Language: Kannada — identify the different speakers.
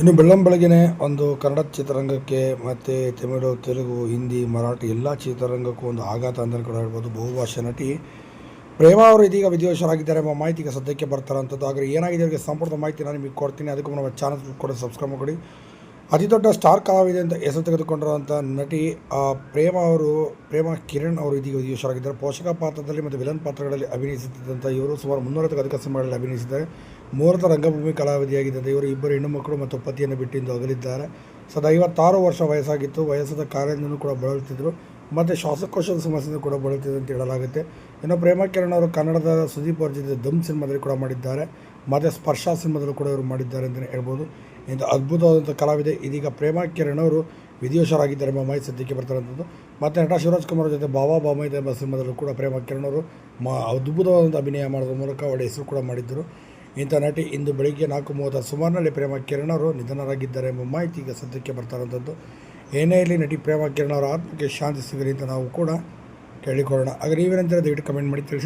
Speaker 1: ಇನ್ನು ಬೆಳ್ಳಂ ಬೆಳಗ್ಗೆನೆ ಒಂದು ಕನ್ನಡ ಚಿತ್ರರಂಗಕ್ಕೆ ಮತ್ತು ತಮಿಳು, ತೆಲುಗು, ಹಿಂದಿ, ಮರಾಠಿ ಎಲ್ಲ ಚಿತ್ರರಂಗಕ್ಕೂ ಒಂದು ಆಘಾತ ಅಂತಲೇ ಕೂಡ ಹೇಳ್ಬೋದು. ಬಹುಭಾಷೆ ನಟಿ ಪ್ರೇಮ ಅವರು ಇದೀಗ ವಿಧಿವಶರಾಗಿದ್ದಾರೆ ಎಂಬ ಮಾಹಿತಿ ಈಗ ಸದ್ಯಕ್ಕೆ ಬರ್ತಾರಂಥದ್ದು ಆದರೆ ಏನಾಗಿದೆ ಅವರಿಗೆ ಸಂಪೂರ್ಣ ಮಾಹಿತಿ ನಾನು ನಿಮಗೆ ಕೊಡ್ತೀನಿ. ಅದಕ್ಕೂ ನಮ್ಮ ಚಾನಲ್ ಕೂಡ ಸಬ್ಸ್ಕ್ರೈಬ್ ಮಾಡಿ ಅತಿ ದೊಡ್ಡ ಸ್ಟಾರ್ ಕಲಾವಿದೆ ಅಂತ ಹೆಸರು ತೆಗೆದುಕೊಂಡಿರುವಂಥ ನಟಿ ಪ್ರೇಮ ಅವರು, ಪ್ರೇಮ ಕಿರಣ್ ಅವರು ಇದೀಗ ವಿಧಿವಶರಾಗಿದ್ದಾರೆ ಪೋಷಕ ಪಾತ್ರದಲ್ಲಿ ಮತ್ತು ವಿಲನ್ ಪಾತ್ರಗಳಲ್ಲಿ ಅಭಿನಯಿಸುತ್ತಿದ್ದಂಥ ಇವರು ಸುಮಾರು ಮುನ್ನೂರಕ್ಕೂ ಅಧಿಕ ಸಿನಿಮಾಗಳಲ್ಲಿ ಅಭಿನಯಿಸಿದ್ದಾರೆ. ಮೂವತ್ತು ರಂಗಭೂಮಿ ಕಲಾವಿದೆಯಾಗಿದ್ದಂತೆ ಇವರು ಇಬ್ಬರು ಹೆಣ್ಣು ಮಕ್ಕಳು ಮತ್ತು ಪತಿಯನ್ನು ಬಿಟ್ಟಿಂದು ಅಗಲಿದ್ದಾರೆ. ಸದಾ ಐವತ್ತಾರು ವರ್ಷ ವಯಸ್ಸಾಗಿತ್ತು. ವಯಸ್ಸಾದ ಕಾರ್ಯದಿಂದಲೂ ಕೂಡ ಬಳಲುತ್ತಿದ್ದರು. ಮತ್ತು ಶ್ವಾಸಕೋಶದ ಸಮಸ್ಯೆಯಿಂದ ಕೂಡ ಬಳಲುತ್ತಿದೆ ಅಂತ ಹೇಳಲಾಗುತ್ತೆ. ಇನ್ನು ಪ್ರೇಮ ಕಿರಣ್ ಅವರು ಕನ್ನಡದ ಸುದೀಪ್ ಅವ್ರ ಜೊತೆ ದಮ್ ಸಿನಿಮಾದಲ್ಲಿ ಕೂಡ ಮಾಡಿದ್ದಾರೆ. ಮತ್ತು ಸ್ಪರ್ಶ ಸಿನಿಮಾದಲ್ಲೂ ಕೂಡ ಇವರು ಮಾಡಿದ್ದಾರೆ ಅಂತಲೇ ಹೇಳ್ಬೋದು. ಇಂಥ ಅದ್ಭುತವಾದಂಥ ಕಲಾವಿದೆ. ಇದೀಗ ಪ್ರೇಮ ಕಿರಣ್ ಅವರು ವಿಧಿವಶರಾಗಿದ್ದಾರೆ ಎಂಬ ಮಾಹಿತಿ ಸದ್ಯಕ್ಕೆ ಬರ್ತಾರಂಥದ್ದು ಮತ್ತು ನಟ ಶಿವರಾಜ್ ಕುಮಾರ್ ಜೊತೆ ಬಾಬಾ ಬಾಮೈದ ಎಂಬ ಸಿನಿಮಾದಲ್ಲೂ ಕೂಡ ಪ್ರೇಮ ಕಿರಣ್ ಅವರು ಮಾ ಅದ್ಭುತವಾದಂಥ ಅಭಿನಯ ಮಾಡೋದ್ರ ಮೂಲಕ ಒಳ್ಳೆಯ ಹೆಸರು ಕೂಡ ಮಾಡಿದ್ದರು. ಇಂಥ ನಟಿ ಇಂದು ಬೆಳಿಗ್ಗೆ ನಾಲ್ಕು ಮೂವತ್ತರ ಸುಮಾರಿನಲ್ಲಿ ಪ್ರೇಮ ಕಿರಣ್ ಅವರು ನಿಧನರಾಗಿದ್ದಾರೆ ಎಂಬ ಮಾಹಿತಿ ಈಗ ಸದ್ಯಕ್ಕೆ ಬರ್ತಾರಂಥದ್ದು ಏನೇ ಇರಲಿ ನಟಿ ಪ್ರೇಮ ಕಿರಣ್ ಅವರ ಆತ್ಮಕ್ಕೆ ಶಾಂತಿ ಸಿಗಲಿ ಅಂತ ನಾವು ಕೂಡ ಕೇಳಿಕೊಳ್ಳೋಣ. ಹಾಗೆ ನೀವೇನಂತೀರ ದಯವಿಟ್ಟು ಕಮೆಂಟ್ ಮಾಡಿ ತಿಳಿಸಿ.